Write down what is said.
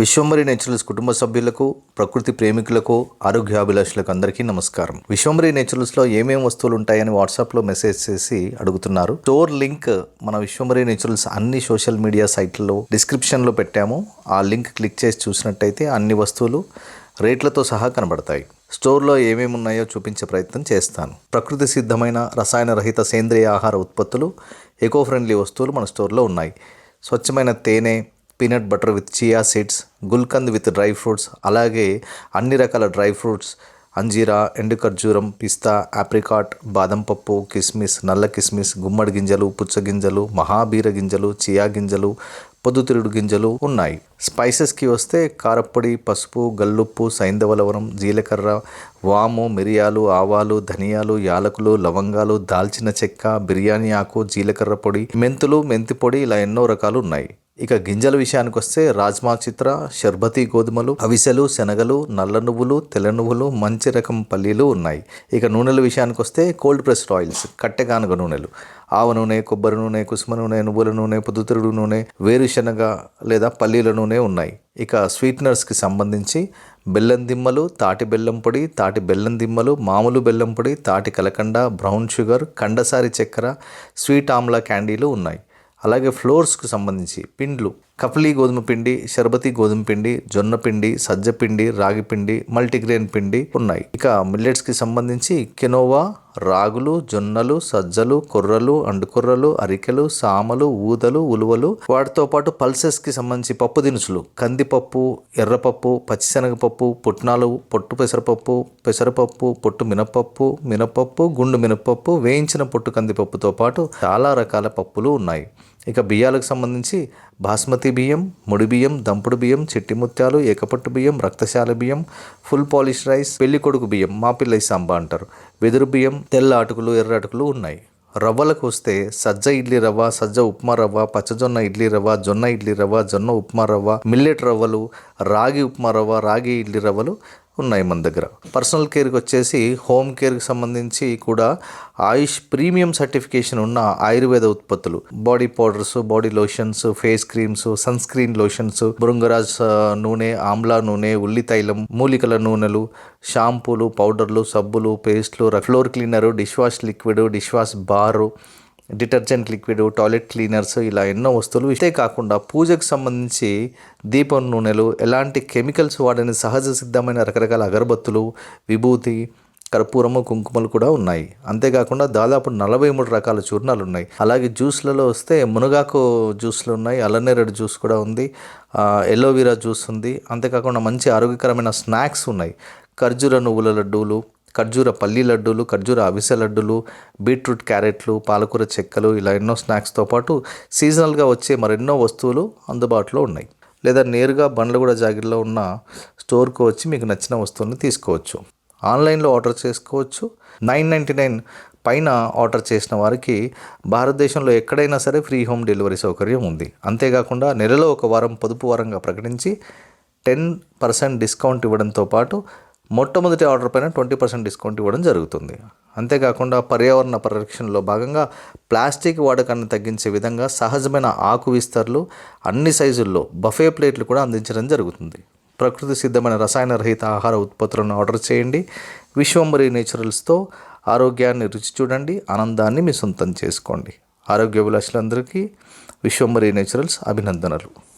విశ్వంబరి naturals కుటుంబ సభ్యులకు ప్రకృతి ప్రేమికులకు ఆరోగ్యాభిలాషులకు అందరికీ నమస్కారం. విశ్వంబరి నేచురల్స్లో ఏమేమి వస్తువులు ఉంటాయని వాట్సాప్లో మెసేజ్ చేసి అడుగుతున్నారు. స్టోర్ లింక్ మన విశ్వంబరి నేచురల్స్ అన్ని సోషల్ మీడియా సైట్లలో డిస్క్రిప్షన్లో పెట్టాము. ఆ లింక్ క్లిక్ చేసి చూసినట్టయితే అన్ని వస్తువులు రేట్లతో సహా కనబడతాయి. స్టోర్లో ఏమేమి ఉన్నాయో చూపించే ప్రయత్నం చేస్తాను. ప్రకృతి సిద్ధమైన రసాయన రహిత సేంద్రియ ఆహార ఉత్పత్తులు ఎకో ఫ్రెండ్లీ వస్తువులు మన స్టోర్లో ఉన్నాయి. స్వచ్ఛమైన తేనె peanut butter with chia seeds gulkand with dry fruits అలాగే అన్ని రకాల డ్రై ఫ్రూట్స్ అంజీరా ఎండు ఖర్జూరం పిస్తా ఆప్రికాట్ బాదం పప్పు కిస్మిస్ నల్ల కిస్మిస్ గుమ్మడి గింజలు పుచ్చగింజలు మహాబీర గింజలు చియా గింజలు పొద్దుతిరుడు గింజలు ఉన్నాయి. స్పైసెస్కి వస్తే కారప్పొడి పసుపు గల్లుప్పు సైంధవలవరం జీలకర్ర వాము మిరియాలు ఆవాలు ధనియాలు యాలకులు లవంగాలు దాల్చిన చెక్క బిర్యానీ ఆకు జీలకర్ర పొడి మెంతులు మెంతి పొడి ఇలా ఎన్నో రకాలు ఉన్నాయి. ఇక గింజల విషయానికి వస్తే రాజ్మా చిత్ర షర్బతీ గోధుమలు అవిసెలు శనగలు నల్ల నువ్వులు తెల్ల నువ్వులు మంచి రకం పల్లీలు ఉన్నాయి. ఇక నూనెల విషయానికి వస్తే కోల్డ్ ప్రెస్డ్ ఆయిల్స్ కట్టెగానుగ నూనెలు ఆవ నూనె కొబ్బరి నూనె కుసుమ నూనె నువ్వుల నూనె పొద్దుతిరుడు నూనె వేరు వేరుశనగ లేదా పల్లీల నూనె ఉన్నాయి. ఇక స్వీట్నర్స్కి సంబంధించి బెల్లం దిమ్మలు తాటి బెల్లం పొడి తాటి బెల్లం దిమ్మలు మామూలు బెల్లం పొడి తాటి కలకండ బ్రౌన్ షుగర్ కండసారి చక్కెర స్వీట్ ఆమ్లా క్యాండీలు ఉన్నాయి. అలాగే ఫ్లోర్స్కు సంబంధించి పిండ్లు కఫలీ గోధుమ పిండి షర్బతి గోధుమ పిండి జొన్న పిండి సజ్జ పిండి రాగి పిండి మల్టీగ్రెయిన్ పిండి ఉన్నాయి. ఇక మిల్లెట్స్కి సంబంధించి కెనోవా రాగులు జొన్నలు సజ్జలు కొర్రలు అండుకొర్రలు అరికెలు సామలు ఊదలు ఉలువలు వాటితో పాటు పల్సెస్కి సంబంధించి పప్పు దినుసులు. కందిపప్పు ఎర్రపప్పు పచ్చిశనగపప్పు పుట్నాలు పొట్టు పెసరపప్పు పెసరపప్పు పొట్టు మినపప్పు మినపప్పు గుండు మినపప్పు వేయించిన పొట్టు కందిపప్పుతో పాటు చాలా రకాల పప్పులు ఉన్నాయి. ఇక బియ్యాలకు సంబంధించి బాస్మతి బియ్యం ముడి బియ్యం దంపుడు బియ్యం చిట్టి ముత్యాలు ఏకపట్టు బియ్యం రక్తశాల బియ్యం ఫుల్ పాలిష్ రైస్ పెళ్ళి కొడుకు బియ్యం మాపిల్లై సాంబా అంటారు. వెదురు బియ్యం తెల్ల అటుకులు ఎర్ర అటుకులు ఉన్నాయి. రవ్వలకు వస్తే సజ్జ ఇడ్లీ రవ్వ సజ్జ ఉప్మా రవ్వ పచ్చజొన్న ఇడ్లీ రవ్వ జొన్న ఇడ్లీ రవ్వ జొన్న ఉప్మా రవ్వ మిల్లెట్ రవ్వలు రాగి ఉప్మా రవ్వ రాగి ఇడ్లీ రవ్వలు ఉన్నాయి మన దగ్గర. పర్సనల్ కేర్కి వచ్చేసి హోమ్ కేర్కి సంబంధించి కూడా ఆయుష్ ప్రీమియం సర్టిఫికేషన్ ఉన్న ఆయుర్వేద ఉత్పత్తులు. Body powders body lotions face creams sunscreen lotions bhringraj నూనె ఆమ్లా నూనె ఉల్లి తైలం మూలికల నూనెలు షాంపూలు పౌడర్లు సబ్బులు పేస్ట్లు floor cleaner dish wash liquid dish wash bar detergent liquid toilet cleaners ఇలా ఎన్నో వస్తువులు ఇదే కాకుండా పూజకు సంబంధించి దీపం నూనెలు ఎలాంటి కెమికల్స్ వాడని సహజ సిద్ధమైన రకరకాల అగరబత్తులు విభూతి కర్పూరము కుంకుమలు కూడా ఉన్నాయి. అంతేకాకుండా దాదాపు నలభై మూడు రకాల చూర్ణాలు ఉన్నాయి. అలాగే జ్యూస్లలో వస్తే మునగాకు జ్యూస్లు ఉన్నాయి అల్లనేరేడు జ్యూస్ కూడా ఉంది ఎల్లోవీరా జ్యూస్ ఉంది. అంతేకాకుండా మంచి ఆరోగ్యకరమైన స్నాక్స్ ఉన్నాయి. ఖర్జూర నువ్వుల లడ్డూలు ఖర్జూర పల్లి లడ్డూలు ఖర్జూర అవిసె లడ్డూలు బీట్రూట్ క్యారెట్లు పాలకూర చెక్కలు ఇలా ఎన్నో స్నాక్స్తో పాటు సీజనల్గా వచ్చే మరెన్నో వస్తువులు అందుబాటులో ఉన్నాయి. లేదా నేరుగా బండ్లగూడ జాగిర్లో ఉన్న స్టోర్కు వచ్చి మీకు నచ్చిన వస్తువులను తీసుకోవచ్చు. ఆన్లైన్లో ఆర్డర్ చేసుకోవచ్చు. నైన్ నైంటీ నైన్ పైన ఆర్డర్ చేసిన వారికి భారతదేశంలో ఎక్కడైనా సరే ఫ్రీ హోమ్ డెలివరీ సౌకర్యం ఉంది. అంతేకాకుండా నెలలో ఒక వారం పొదుపు వారంగా ప్రకటించి టెన్ పర్సెంట్ డిస్కౌంట్ ఇవ్వడంతో పాటు మొట్టమొదటి ఆర్డర్ పైన ట్వంటీ పర్సెంట్ డిస్కౌంట్ ఇవ్వడం జరుగుతుంది. అంతేకాకుండా పర్యావరణ పరిరక్షణలో భాగంగా ప్లాస్టిక్ వాడకాన్ని తగ్గించే విధంగా సహజమైన ఆకు విస్తర్లు అన్ని సైజుల్లో బఫే ప్లేట్లు కూడా అందించడం జరుగుతుంది. ప్రకృతి సిద్ధమైన రసాయన రహిత ఆహార ఉత్పత్తులను ఆర్డర్ చేయండి. విశ్వంబరి నేచురల్స్తో ఆరోగ్యాన్ని రుచి చూడండి ఆనందాన్ని మీ సొంతం చేసుకోండి. ఆరోగ్య అభిలాషులందరికీ విశ్వంబరి నేచురల్స్ అభినందనలు.